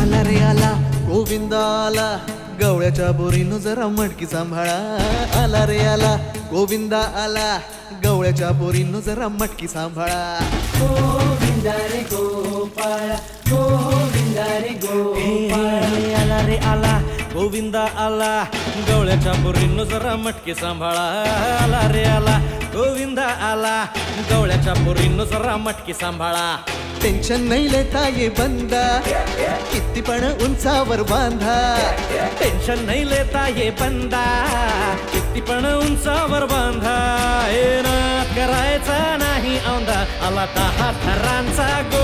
आला रे आला गोविंद आला गवळ्याच्या बोरीनं जरा मटकी सांभाळा. आला रे आला गोविंदा आला गवळ्याच्या बोरीनं जरा मटकी सांभाळा. हे, हे, आला रे आला गोविंदा आला गवळ्याच्या बोरीनं जरा मटके सांभाळा. आला रे आला आला. गवळ्याच्या बोरीनं जरा मटके सांभाळा. टेन्शन नाही लेता ये बंदा. किती पण उंचावर बांधा. टेन्शन नाही लेता ये बंदा. किती पण उंचावर बांधा. हे नाद करायचा नाही औंधा. आला दहा थरांचा गोविंदा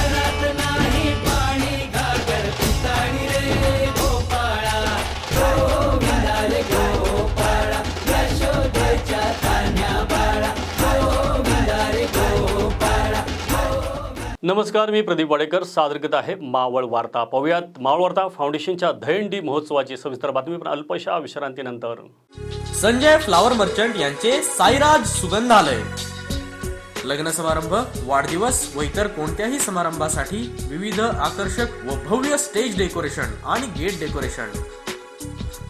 नमस्कार मी प्रदीप वाडेकर. सादर करत आहे मावळ वार्ता. पाहूयात. मावळ वार्ता फाउंडेशनच्या दहीहंडी महोत्सवाची सविस्तर बातमी पण अल्पशा विश्रांतीनंतर. संजय फ्लावर मर्चंट यांचे साईराज सुगंधालय. लग्न समारंभ वाढदिवस व इतर कोणत्याही समारंभासाठी विविध आकर्षक व भव्य स्टेज डेकोरेशन आणि गेट डेकोरेशन.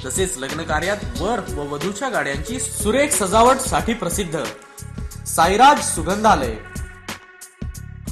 तसेच लग्न कार्यात वर व वधूच्या गाड्यांची सुरेख सजावटसाठी प्रसिद्ध साईराज सुगंधालय.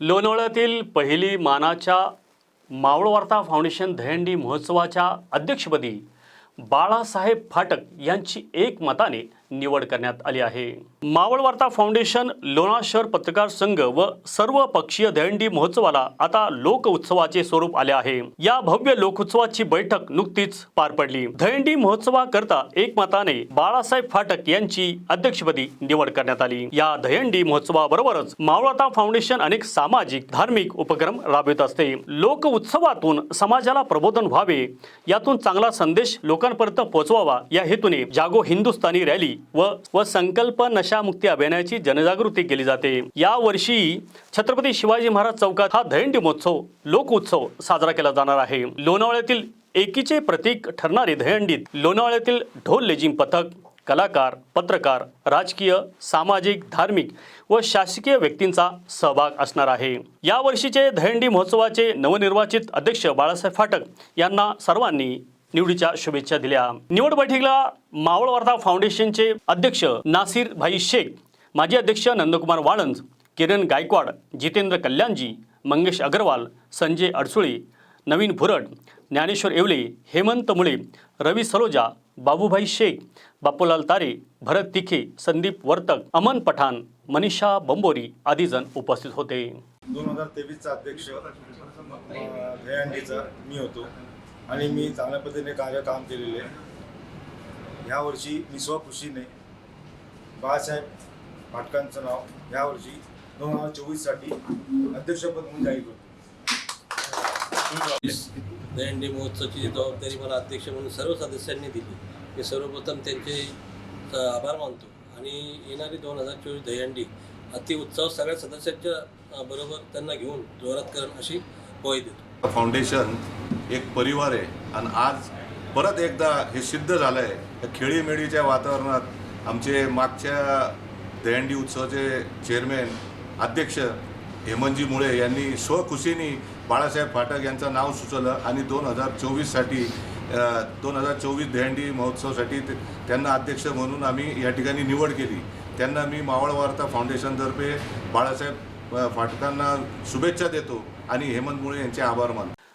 लोणावळ्यातील पहिली मानाच्या मावळवार्ता फाउंडेशन दहंडी महोत्सवाच्या अध्यक्षपदी बाळासाहेब फाटक यांची एक मताने निवड करण्यात आली आहे. मावळ वार्ता फाउंडेशन लोणार शहर पत्रकार संघ व सर्व पक्षीय दहंडी महोत्सवाला आता लोक उत्सवाचे स्वरूप आले आहे. या भव्य लोकोत्सवाची बैठक नुकतीच पार पडली. दहंडी महोत्सवाकरता एकमताने बाळासाहेब फाटक यांची अध्यक्षपदी निवड करण्यात आली. या दहंडी महोत्सवाबरोबरच मावळता फाउंडेशन अनेक सामाजिक धार्मिक उपक्रम राबवित असते. लोक उत्सवातून समाजाला प्रबोधन व्हावे यातून चांगला संदेश लोकांपर्यंत पोहोचवावा या हेतूने जागो हिंदुस्थानी रॅली व व संकल्प नशामुक्ती अभियानाची जनजागृती केली जाते. या वर्षी छत्रपती शिवाजी महाराज चौकात हा दहीहंडी महोत्सव लोक उत्सव साजरा केला जाणार आहे. लोणावळ्यातील एकीचे प्रतीक ठरणारे दहंडीत लोणावळ्यातील ढोल लेझिम पथक कलाकार पत्रकार राजकीय सामाजिक धार्मिक व शासकीय व्यक्तींचा सहभाग असणार आहे. या वर्षीचे महोत्सवाचे नवनिर्वाचित अध्यक्ष बाळासाहेब फाटक यांना सर्वांनी निवडीच्या शुभेच्छा दिल्या. निवड बैठकीला मावळ वार्ता फाउंडेशनचे अध्यक्ष नासिर भाई शेख माजी अध्यक्ष नंदकुमार वाळंज किरण गायकवाड जितेंद्र कल्याणजी मंगेश अग्रवाल संजय अडसुळे नवीन भुरड ज्ञानेश्वर येवले हेमंत मुळे रवी सरोजा बाबूभाई शेख बापूलाल तारे भरत तिखे संदीप वर्तक अमन पठाण मनीषा बंबोरी आदी जण उपस्थित होते. दोन हजार तेवीसचा अध्यक्ष मी होतो. आणि मी चांगल्या पद्धतीने कार्य काम केलेले आहे. ह्यावर्षी मी स्वखुशीने बाळासाहेब फाटकांचं नाव यावर्षी दोन हजार चोवीससाठी अध्यक्षपद म्हणून जाहीर करतो. दहीहंडी महोत्सवाची जबाबदारी मला अध्यक्ष म्हणून सर्व सदस्यांनी दिली मी सर्वप्रथम त्यांचे आभार मानतो. आणि येणारी दोन हजार चोवीस दहीहंडी अति उत्सव सगळ्या सदस्यांच्या बरोबर त्यांना घेऊन जोरात करण अशी ग्वाही देतो. फाउंडेशन एक परिवार आहे. आणि आज परत एकदा हे सिद्ध झालं आहे या खेळीमेळीच्या वातावरणात आमचे मागच्या दहंडी उत्सवाचे चेअरमॅन अध्यक्ष हेमंतजी मुळे यांनी स्वखुशीने बाळासाहेब फाटक यांचं नाव सुचवलं आणि दोन हजार चोवीससाठी दोन हजार चोवीस दहंडी महोत्सवासाठी ते- त्यांना अध्यक्ष म्हणून आम्ही या ठिकाणी निवड केली. त्यांना मी मावळ वार्ता फाउंडेशनतर्फे बाळासाहेब फाटकांना शुभेच्छा देतो आणि हेमंत मुळे यांचे आभार मानतो.